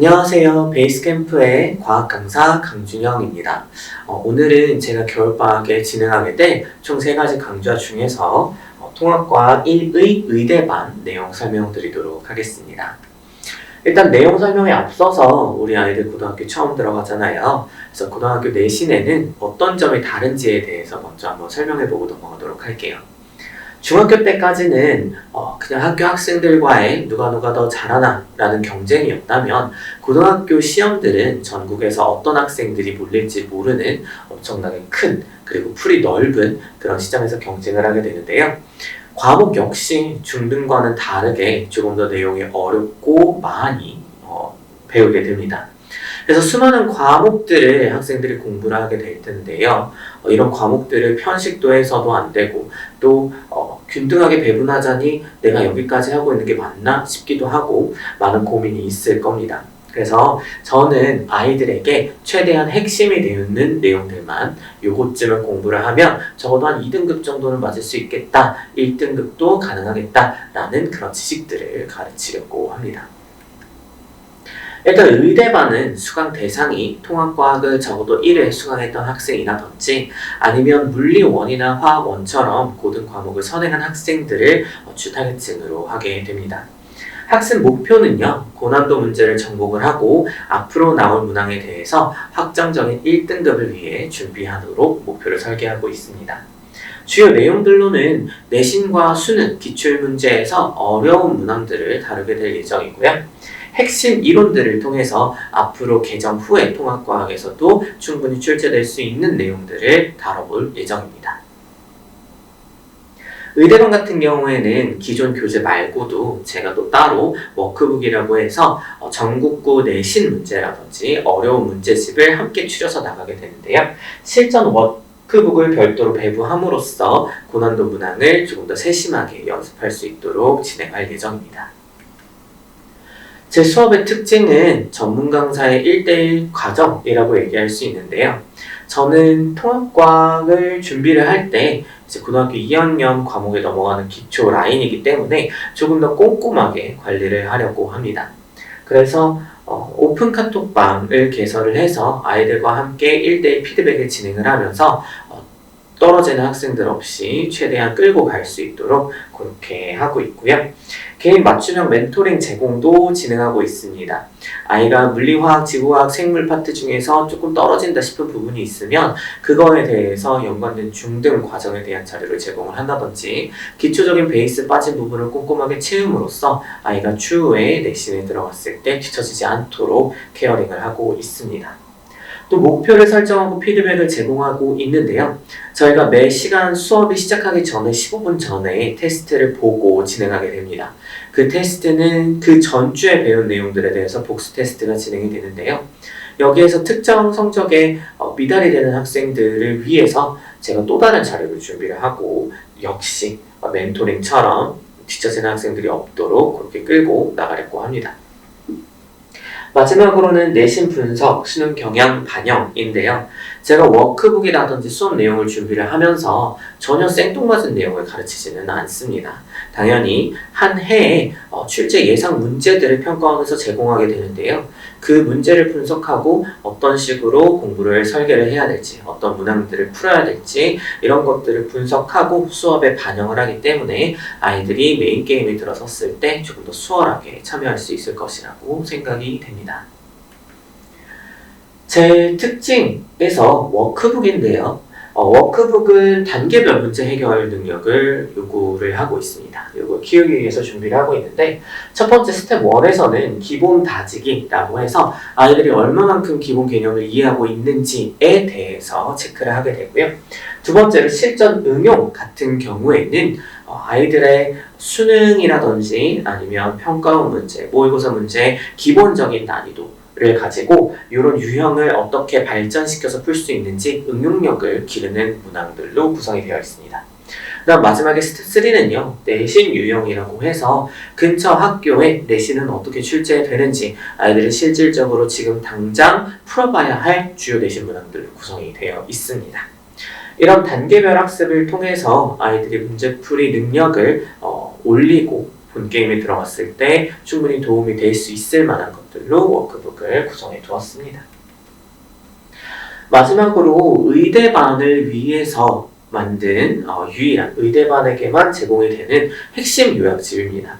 안녕하세요. 베이스캠프의 과학 강사 강준영입니다. 어, 오늘은 제가 겨울방학에 진행하게 될 총 세 가지 강좌 중에서 어, 통합과학 1의 의대반 내용 설명드리도록 하겠습니다. 일단 내용 설명에 앞서서 우리 아이들 고등학교 처음 들어가잖아요. 그래서 고등학교 내신에는 어떤 점이 다른지에 대해서 먼저 한번 설명해 보고 넘어가도록 할게요. 중학교 때까지는 어, 그냥 학교 학생들과의 누가 누가 더 잘하나 라는 경쟁이었다면 고등학교 시험들은 전국에서 어떤 학생들이 몰릴지 모르는 엄청나게 큰 그리고 풀이 넓은 그런 시장에서 경쟁을 하게 되는데요. 과목 역시 중등과는 다르게 조금 더 내용이 어렵고 많이 어, 배우게 됩니다. 그래서 수많은 과목들을 학생들이 공부를 하게 될 텐데요. 어, 이런 과목들을 편식도 해서도 안 되고 또 어, 균등하게 배분하자니 내가 여기까지 하고 있는 게 맞나 싶기도 하고 많은 고민이 있을 겁니다. 그래서 저는 아이들에게 최대한 핵심이 되는 내용들만 요것쯤은 공부를 하면 적어도 한 2등급 정도는 맞을 수 있겠다, 1등급도 가능하겠다라는 그런 지식들을 가르치려고 합니다. 일단 의대반은 수강 대상이 통합과학을 적어도 1회 수강했던 학생이라든지 아니면 물리원이나 화학원처럼 고등 과목을 선행한 학생들을 어, 주타겟층으로 하게 됩니다. 학습 목표는요, 고난도 문제를 정복을 하고 앞으로 나올 문항에 대해서 확정적인 1등급을 위해 준비하도록 목표를 설계하고 있습니다. 주요 내용들로는 내신과 수능, 기출문제에서 어려운 문항들을 다루게 될 예정이고요. 핵심 이론들을 통해서 앞으로 개정 후에 통합과학에서도 충분히 출제될 수 있는 내용들을 다뤄볼 예정입니다. 의대반 같은 경우에는 기존 교재 말고도 제가 또 따로 워크북이라고 해서 어, 전국구 내신 문제라든지 어려운 문제집을 함께 추려서 나가게 되는데요. 실전 워크북을 별도로 배부함으로써 고난도 문항을 조금 더 세심하게 연습할 수 있도록 진행할 예정입니다. 제 수업의 특징은 전문 강사의 1대1 과정이라고 얘기할 수 있는데요. 저는 통합과학을 준비를 할 때 이제 고등학교 2학년 과목에 넘어가는 기초 라인이기 때문에 조금 더 꼼꼼하게 관리를 하려고 합니다. 그래서 어, 오픈 카톡방을 개설을 해서 아이들과 함께 1대1 피드백을 진행을 하면서 어, 떨어지는 학생들 없이 최대한 끌고 갈 수 있도록 그렇게 하고 있고요. 개인 맞춤형 멘토링 제공도 진행하고 있습니다. 아이가 물리화학, 지구화학, 생물 파트 중에서 조금 떨어진다 싶은 부분이 있으면 그거에 대해서 연관된 중등 과정에 대한 자료를 제공을 한다든지 기초적인 베이스 빠진 부분을 꼼꼼하게 채움으로써 아이가 추후에 내신에 들어갔을 때 뒤처지지 않도록 케어링을 하고 있습니다. 또 목표를 설정하고 피드백을 제공하고 있는데요. 저희가 매 시간 수업이 시작하기 전에 15분 전에 테스트를 보고 진행하게 됩니다. 그 테스트는 그 전주에 배운 내용들에 대해서 복수 테스트가 진행이 되는데요. 여기에서 특정 성적에 어, 미달이 되는 학생들을 위해서 제가 또 다른 자료를 준비를 하고 역시 멘토링처럼 뒤처지는 학생들이 없도록 그렇게 끌고 나가려고 합니다. 마지막으로는 내신 분석, 수능 경향 반영인데요. 제가 워크북이라든지 수업 내용을 준비를 하면서 전혀 생뚱맞은 내용을 가르치지는 않습니다. 당연히 한 해에 어, 출제 예상 문제들을 평가하면서 제공하게 되는데요. 그 문제를 분석하고 어떤 식으로 공부를 설계를 해야 될지, 어떤 문항들을 풀어야 될지 이런 것들을 분석하고 수업에 반영을 하기 때문에 아이들이 메인 게임에 들어섰을 때 조금 더 수월하게 참여할 수 있을 것이라고 생각이 됩니다. 제 특징에서 워크북인데요. 어, 워크북은 단계별 문제 해결 능력을 요구를 하고 있습니다. 요거 키우기 위해서 준비를 하고 있는데 첫 번째 스텝 1에서는 기본 다지기라고 해서 아이들이 얼마만큼 기본 개념을 이해하고 있는지에 대해서 체크를 하게 되고요. 두 번째로 실전 응용 같은 경우에는 어, 아이들의 수능이라든지 아니면 평가원 문제, 모의고사 문제 기본적인 난이도 를 가지고 이런 유형을 어떻게 발전시켜서 풀 수 있는지 응용력을 기르는 문항들로 구성이 되어 있습니다. 그다음 마지막에 스텝 3는요 내신 유형이라고 해서 근처 학교에 내신은 어떻게 출제되는지 아이들이 실질적으로 지금 당장 풀어봐야 할 주요 내신 문항들 구성이 되어 있습니다. 이런 단계별 학습을 통해서 아이들이 문제풀이 능력을 어, 올리고 본 게임에 들어갔을 때 충분히 도움이 될 수 있을 만한 것들로 워크북을 구성해 두었습니다. 마지막으로 의대반을 위해서 만든 어, 유일한 의대반에게만 제공이 되는 핵심 요약집입니다.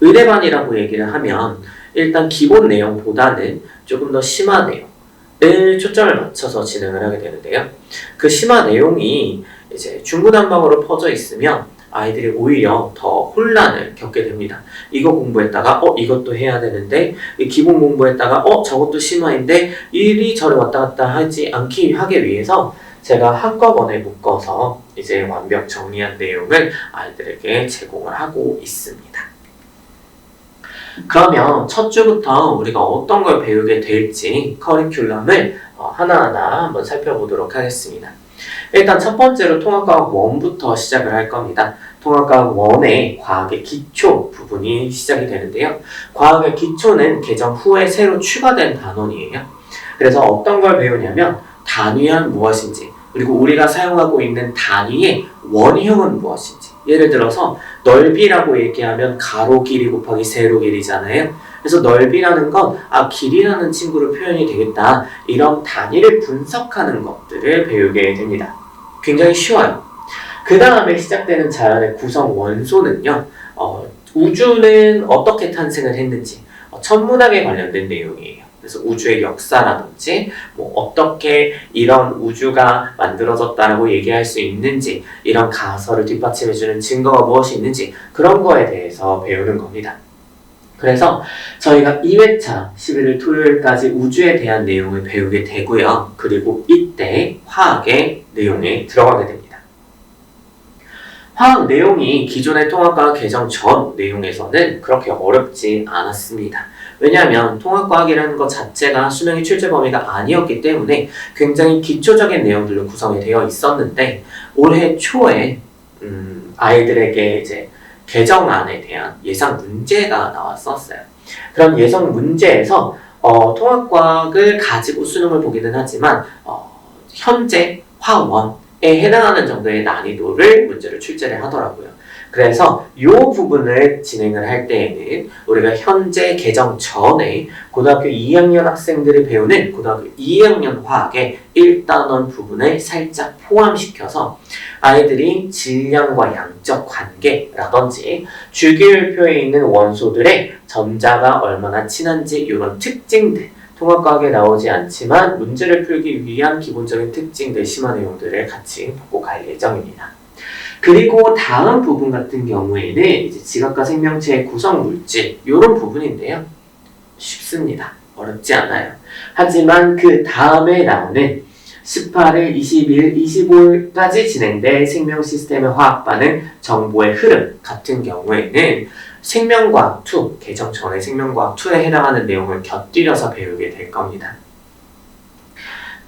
의대반이라고 얘기를 하면 일단 기본 내용보다는 조금 더 심한 내용을 초점을 맞춰서 진행을 하게 되는데요. 그 심한 내용이 이제 중구난방으로 퍼져 있으면 아이들이 오히려 더 혼란을 겪게 됩니다. 이거 공부했다가 어 이것도 해야 되는데 이 기본 공부했다가 어 저것도 심화인데 이리저리 왔다 갔다 하지 않기 하기 위해서 제가 한꺼번에 묶어서 이제 완벽 정리한 내용을 아이들에게 제공을 하고 있습니다. 그러면 첫 주부터 우리가 어떤 걸 배우게 될지 커리큘럼을 어, 하나하나 한번 살펴보도록 하겠습니다. 일단 첫 번째로 통합과학 1부터 시작을 할 겁니다. 통합과학 1의 과학의 기초 부분이 시작이 되는데요. 과학의 기초는 개정 후에 새로 추가된 단원이에요. 그래서 어떤 걸 배우냐면 단위란 무엇인지 그리고 우리가 사용하고 있는 단위의 원형은 무엇인지 예를 들어서 넓이라고 얘기하면 가로 길이 곱하기 세로 길이잖아요. 그래서 넓이라는 건 아 길이라는 친구로 표현이 되겠다 이런 단위를 분석하는 것들을 배우게 됩니다. 굉장히 쉬워요. 그 다음에 시작되는 자연의 구성 원소는요. 어, 우주는 어떻게 탄생을 했는지 어, 천문학에 관련된 내용이에요. 그래서 우주의 역사라든지 뭐 어떻게 이런 우주가 만들어졌다라고 얘기할 수 있는지 이런 가설을 뒷받침해주는 증거가 무엇이 있는지 그런 거에 대해서 배우는 겁니다. 그래서 저희가 2회차 11일 토요일까지 우주에 대한 내용을 배우게 되고요. 그리고 이때 화학의 내용에 들어가게 됩니다. 화학 내용이 기존의 통합과학 개정 전 내용에서는 그렇게 어렵지 않았습니다. 왜냐하면 통합과학이라는 것 자체가 수능의 출제 범위가 아니었기 때문에 굉장히 기초적인 내용들로 구성이 되어 있었는데 올해 초에 음, 아이들에게 이제 개정안에 대한 예상 문제가 나왔었어요. 그런 예상 문제에서 어, 통합과학을 가지고 수능을 보기는 하지만 어, 현재 화원에 해당하는 정도의 난이도를 문제를 출제를 하더라고요. 그래서 이 부분을 진행을 할 때에는 우리가 현재 개정 전에 고등학교 2학년 학생들이 배우는 고등학교 2학년 화학의 1단원 부분을 살짝 포함시켜서 아이들이 질량과 양적 관계라든지 주기율표에 있는 원소들의 전자가 얼마나 친한지 이런 특징들 통합과학에 나오지 않지만 문제를 풀기 위한 기본적인 특징들 심화 내용들을 같이 보고 갈 예정입니다. 그리고 다음 부분 같은 경우에는 이제 지각과 생명체의 구성 물질 이런 부분인데요. 쉽습니다. 어렵지 않아요. 하지만 그 다음에 나오는 18일, 20일, 25일까지 진행된 생명 시스템의 화학 반응 정보의 흐름 같은 경우에는 생명과학 2, 개정 전의 생명과학 2에 해당하는 내용을 곁들여서 배우게 될 겁니다.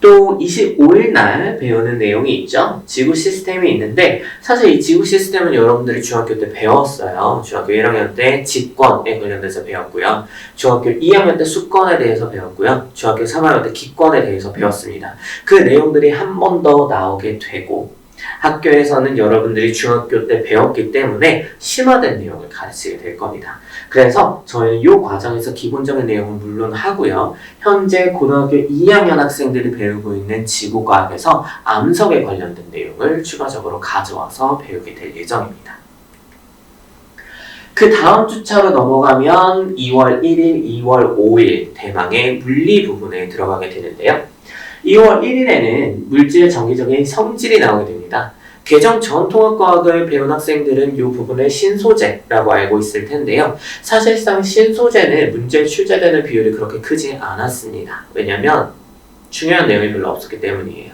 또 25일 날 배우는 내용이 있죠. 지구 시스템이 있는데 사실 이 지구 시스템은 여러분들이 중학교 때 배웠어요. 중학교 1학년 때 직권에 관련돼서 배웠고요. 중학교 2학년 때 수권에 대해서 배웠고요. 중학교 3학년 때 기권에 대해서 배웠습니다. 그 내용들이 한 번 더 나오게 되고 학교에서는 여러분들이 중학교 때 배웠기 때문에 심화된 내용을 가르치게 될 겁니다. 그래서 저희는 이 과정에서 기본적인 내용은 물론 하고요. 현재 고등학교 2학년 학생들이 배우고 있는 지구과학에서 암석에 관련된 내용을 추가적으로 가져와서 배우게 될 예정입니다. 그 다음 주차로 넘어가면 2월 1일, 2월 5일 대망의 물리 부분에 들어가게 되는데요. 2월 1일에는 물질의 정기적인 성질이 나오게 됩니다. 개정 전 통합과학을 배운 학생들은 이 부분을 신소재라고 알고 있을 텐데요. 사실상 신소재는 문제에 출제되는 비율이 그렇게 크지 않았습니다. 왜냐면 중요한 내용이 별로 없었기 때문이에요.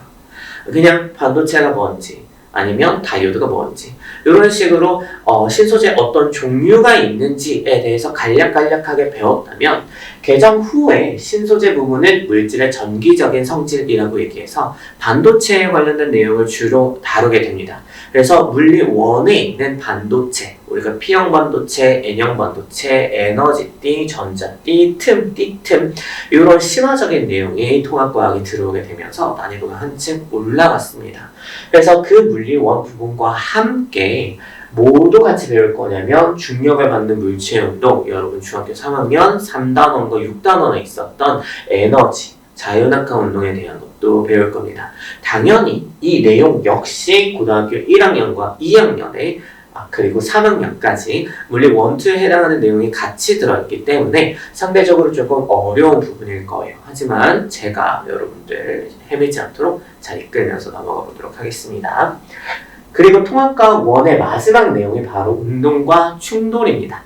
그냥 반도체가 뭔지 아니면 다이오드가 뭔지 이런 식으로 어, 신소재 어떤 종류가 있는지에 대해서 간략간략하게 배웠다면 개정 후에 신소재 부분은 물질의 전기적인 성질이라고 얘기해서 반도체에 관련된 내용을 주로 다루게 됩니다. 그래서 물리 원에 있는 반도체, 우리가 P형 반도체, N형 반도체, 에너지띠, 전자띠, 틈, 띠틈 이런 심화적인 내용이 통합과학이 들어오게 되면서 난이도가 한층 올라갔습니다. 그래서 그 물리 원 부분과 함께 뭐도 같이 배울 거냐면 중력을 받는 물체의 운동, 여러분 중학교 3학년 3단원과 6단원에 있었던 에너지, 자유낙하 운동에 대한 것도 배울 겁니다. 당연히 이 내용 역시 고등학교 1학년과 2학년에 아, 그리고 3학년까지 물리 원투에 해당하는 내용이 같이 들어있기 때문에 상대적으로 조금 어려운 부분일 거예요. 하지만 제가 여러분들 헤매지 않도록 잘 이끌면서 넘어가 보도록 하겠습니다. 그리고 통합과 원의 마지막 내용이 바로 운동과 충돌입니다.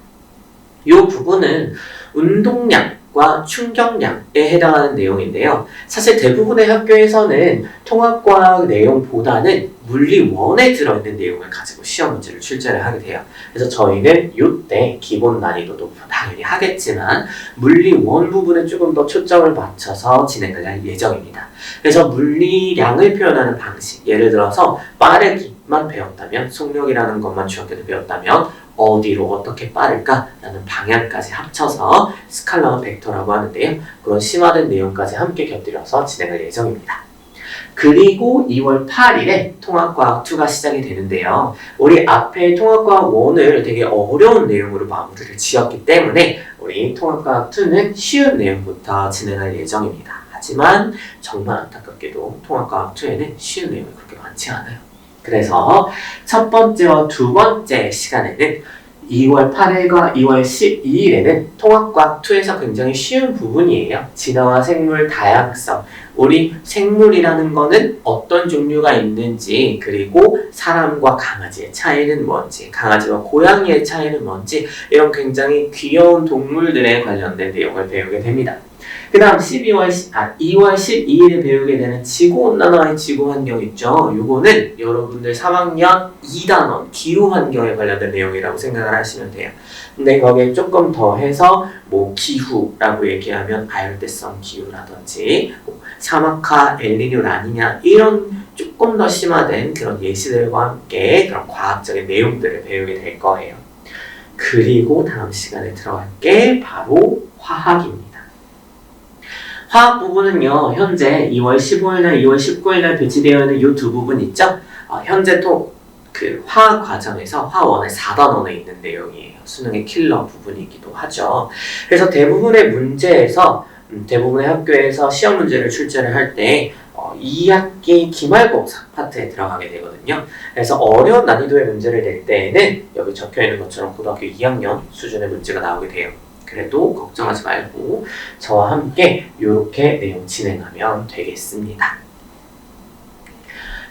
이 부분은 운동량 과 충격량에 해당하는 내용인데요. 사실 대부분의 학교에서는 통합과학 내용보다는 물리원에 들어있는 내용을 가지고 시험 문제를 출제를 하게 돼요. 그래서 저희는 이때 기본 난이도도 당연히 하겠지만 물리원 부분에 조금 더 초점을 맞춰서 진행을 할 예정입니다. 그래서 물리량을 표현하는 방식, 예를 들어서 빠르기만 배웠다면, 속력이라는 것만 중학교 때 배웠다면 어디로 어떻게 빠를까라는 방향까지 합쳐서 스칼라와 벡터라고 하는데요. 그런 심화된 내용까지 함께 곁들여서 진행할 예정입니다. 그리고 2월 8일에 통합과학 2가 시작이 되는데요. 우리 앞에 통합과학 1을 되게 어려운 내용으로 마무리를 지었기 때문에 우리 통합과학 2는 쉬운 내용부터 진행할 예정입니다. 하지만 정말 안타깝게도 통합과학 2에는 쉬운 내용이 그렇게 많지 않아요. 그래서 첫 번째와 두 번째 시간에는 2월 8일과 2월 12일에는 통합과학 2에서 굉장히 쉬운 부분이에요. 진화와 생물 다양성. 우리 생물이라는 거는 어떤 종류가 있는지, 그리고 사람과 강아지의 차이는 뭔지, 강아지와 고양이의 차이는 뭔지, 이런 굉장히 귀여운 동물들에 관련된 내용을 배우게 됩니다. 그 다음 12월, 아, 2월 12일에 배우게 되는 지구온난화의 지구환경 있죠? 요거는 여러분들 3학년 2단원 기후환경에 관련된 내용이라고 생각을 하시면 돼요. 근데 거기에 조금 더 해서 뭐 기후라고 얘기하면 아열대성 기후라든지 뭐 사막화, 엘니뇨, 라니냐 이런 조금 더 심화된 그런 예시들과 함께 그런 과학적인 내용들을 배우게 될 거예요. 그리고 다음 시간에 들어갈 게 바로 화학입니다. 화학 부분은요, 현재 2월 15일날, 2월 19일날 배치되어 있는 이 두 부분 있죠? 어, 현재 또 그 화학 과정에서 화원의 4단원에 있는 내용이에요. 수능의 킬러 부분이기도 하죠. 그래서 대부분의 문제에서, 음, 대부분의 학교에서 시험 문제를 출제를 할 때, 어, 2학기 기말고사 파트에 들어가게 되거든요. 그래서 어려운 난이도의 문제를 낼 때에는 여기 적혀 있는 것처럼 고등학교 2학년 수준의 문제가 나오게 돼요. 그래도 걱정하지 말고 저와 함께 이렇게 내용 진행하면 되겠습니다.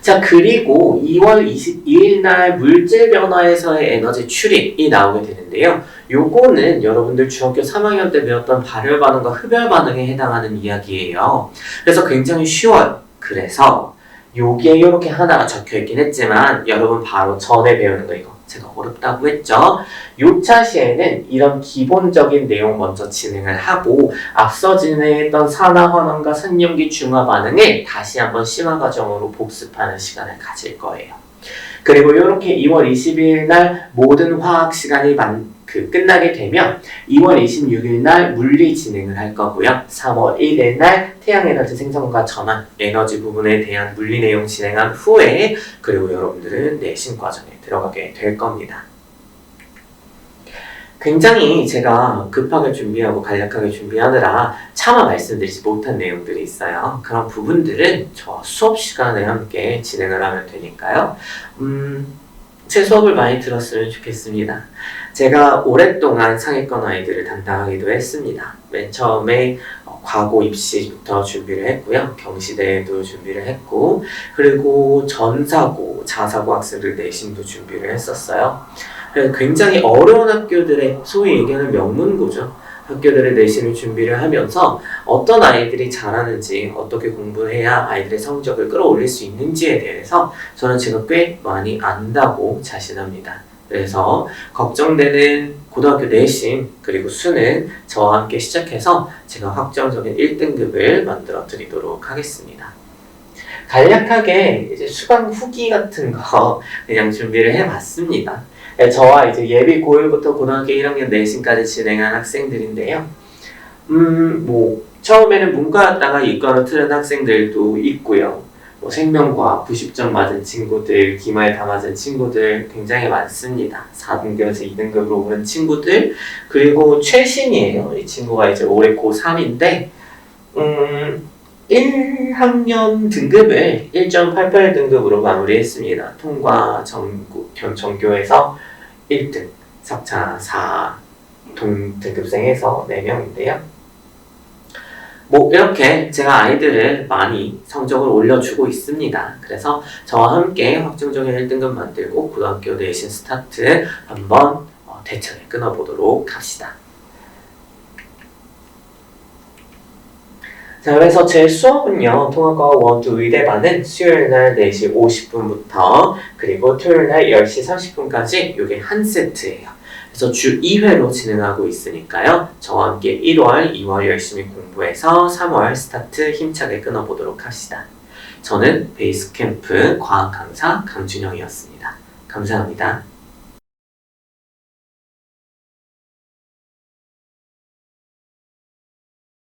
자, 그리고 2월 22일 날 물질 변화에서의 에너지 출입이 나오게 되는데요. 요거는 여러분들 중학교 3학년 때 배웠던 발열 반응과 흡열 반응에 해당하는 이야기예요. 그래서 굉장히 쉬워요. 그래서 요게 이렇게 하나가 적혀 있긴 했지만 여러분 바로 전에 배우는 거 이거 제가 어렵다고 했죠. 요 차시에는 이런 기본적인 내용 먼저 진행을 하고 앞서 진행했던 산화 환원과 산염기 중화 반응을 다시 한번 심화 과정으로 복습하는 시간을 가질 거예요. 그리고 이렇게 2월 22일 날 모든 화학 시간이 만, 그 끝나게 되면 2월 26일 날 물리 진행을 할 거고요. 3월 1일 날 태양 에너지 생성과 전환 에너지 부분에 대한 물리 내용 진행한 후에 그리고 여러분들은 내신 과정에 들어가게 될 겁니다. 굉장히 제가 급하게 준비하고 간략하게 준비하느라 차마 말씀드리지 못한 내용들이 있어요. 그런 부분들은 저 수업 시간에 함께 진행을 하면 되니까요. 음, 제 수업을 많이 들었으면 좋겠습니다. 제가 오랫동안 상위권 아이들을 담당하기도 했습니다. 맨 처음에 어, 과고 입시부터 준비를 했고요. 경시대에도 준비를 했고, 그리고 전사고, 자사고 학생들 내신도 준비를 했었어요. 굉장히 어려운 학교들의 소위 얘기하는 명문고죠. 학교들의 내신을 준비를 하면서 어떤 아이들이 잘하는지 어떻게 공부해야 아이들의 성적을 끌어올릴 수 있는지에 대해서 저는 지금 꽤 많이 안다고 자신합니다. 그래서 걱정되는 고등학교 내신 그리고 수능 저와 함께 시작해서 제가 확정적인 1등급을 만들어 드리도록 하겠습니다. 간략하게 이제 수강 후기 같은 거 그냥 준비를 해봤습니다. 네, 저와 이제 예비 고1부터 고등학교 1학년 내신까지 진행한 학생들인데요. 음, 뭐 처음에는 문과였다가 이과로 틀은 학생들도 있고요. 뭐뭐 생명과학 90점 맞은 친구들, 기말 다 맞은 친구들 굉장히 많습니다. 4등급에서 2등급으로 오는 친구들, 그리고 최신이에요. 이 친구가 이제 올해 고3인데, 음, 1학년 등급을 1.88 등급으로 마무리했습니다. 통과 전국, 견- 전교에서 1등, 4차 4 동 등급생에서 4명인데요. 뭐 이렇게 제가 아이들을 많이 성적을 올려주고 있습니다. 그래서 저와 함께 확정적인 1등급 만들고 고등학교 내신 스타트 한번 어, 대책을 끊어보도록 합시다. 자, 그래서 제 수업은요, 통합과 원투 의대반은 수요일 날 4시 50분부터 그리고 토요일 날 10시 30분까지 이게 한 세트예요. 그래서 주 2회로 진행하고 있으니까요. 저와 함께 1월, 2월 열심히 공부해서 3월 스타트 힘차게 끊어보도록 합시다. 저는 베이스캠프 과학 강사 강준영이었습니다. 감사합니다.